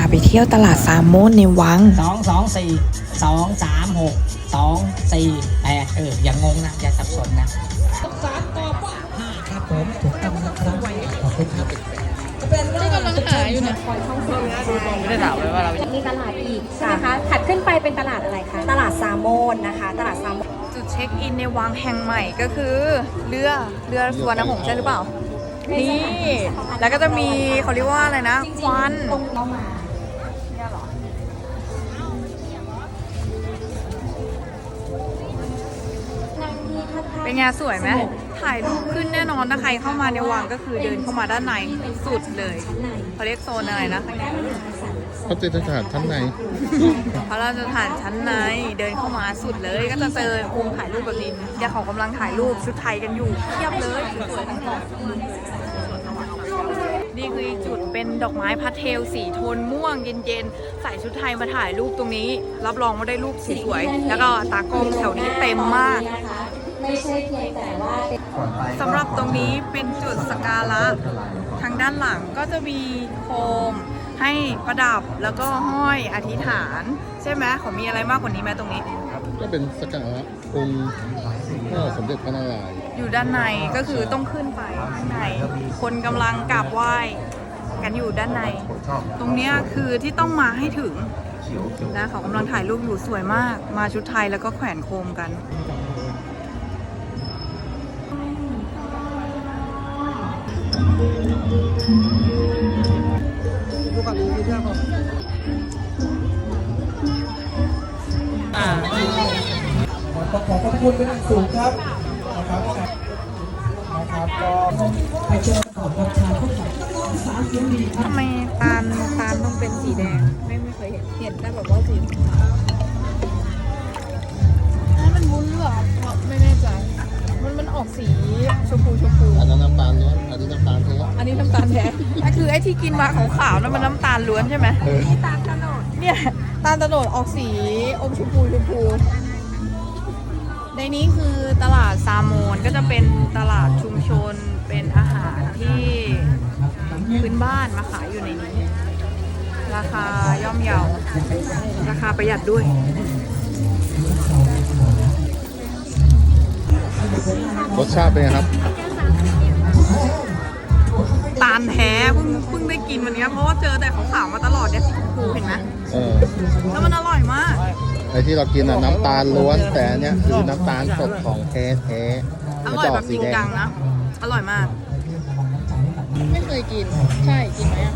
าไปเที่ยวตลาดซามโมนในวังสองสองสี่สองสามหกสองสี่แปดเอออย่างงงนะ อย่าสับสนนะสามตอบว่าห้าครับผมถูกต้องนะครับขอบคุณครับที่กำลังหาอยู่เนี่ยไม่ได้ถามเลยว่าเรา มีตลาดอีกใช่ไหมคะ ถัดขึ้นไปเป็นตลาดอะไรคะ ตลาดซาโมนนะคะ ตลาดซาโมนจุดเช็คอินในวังแห่งใหม่ก็คือเรือ เรือสวนน้ำหงส์ใช่หรือเปล่า นี่ แล้วก็จะมีเขาเรียกว่าอะไรนะควัน เป็นไงสวยไหมถ่ายรูปขึ้นแน่นอนถ้าใครเข้ามาในวังก็คือเดินเข้ามาด้านในสุดเลยชั้นในเขาเรียกโซนอะไรนะข้างในพระเจตสถานชั้นในพระราชฐานชั้นในเดินเข้ามาสุดเลย ก็จะเจอมุมถ่ายรูปแบบนี้เดี๋ยวเขากำลังถ่ายรูปชุดไทยกันอยู่เทียบเลยสวยๆทั้งหมดนี่คืออีกจุดเป็นดอกไม้พาสเทลสีโทนม่วงเย็นๆ ใส่ชุดไทยมาถ่ายรูปตรงนี้ รับรองว่าได้รูปสวยๆแล้วก็ตากล้องแถวนี้เต็มมากนะคะ ไม่ใช่เพียงแต่ว่าสำหรับตรงนี้เป็นจุดสการะทางด้านหลังก็จะมีโคมให้ประดับแล้วก็ห้อยอธิษฐาน ใช่ไหมขามีอะไรมากกว่านี้ไหมตรงนี้ ก็เป็นสกการะองค์พ่อสมเด็จพระนารายณ์อยู่ด้านในก็คือต้องขึ้นไปข้างใน คนกำลังกราบไหว้กันอยู่ด้านใน ตรงเนี้ยคือที่ต้องมาให้ถึงนะเขากำลังถ่ายรูปอยู่สวยมาก มาชุดไทยแล้วก็แขวนโคมกัน ขอขอบคุณเป็นอย่างสูงครับนะครับนะครับก็ให้เชิญขอบรับชาทุกท่านสามเสียงดีครับทำไมตาลตาลต้องเป็นสีแดง ไม่ไม่เคยเห็นเห็นแต่แบบว่าสี นนี้น้ำตาลแท้ก็คือไอ้ที่กินมาขาวๆนั่นมันน้ำตาลล้วนใช่ไหมเออตาลตะโนดเนี่ยตาลตะโนดออกสีอมชมพูชมพู ในนี้คือตลาดซาโมนก็จะเป็นตลาดชุมชนเป็นอาหารที่พื้นบ้านมาขายอยู่ในนี้ ราคาย่อมเยาราคาประหยัดด้วยรสชาติเป็นไงครับตาลแท้เพิ่งเพิ่งได้กินวันนี้เพราะว่าเจอแต่ขาวๆมาตลอดเนี่ยสีชมพูเห็นไหมเออแล้วมันอร่อยมาก ไอที่เรากินอะน้ำตาลล้วนแต่อันเนี้ยคือน้ำตาลสดของแท้แท้อร่อยแบบจริงจังนะ อร่อยมาก ไม่เคยกิน ใช่ กินไหมอะ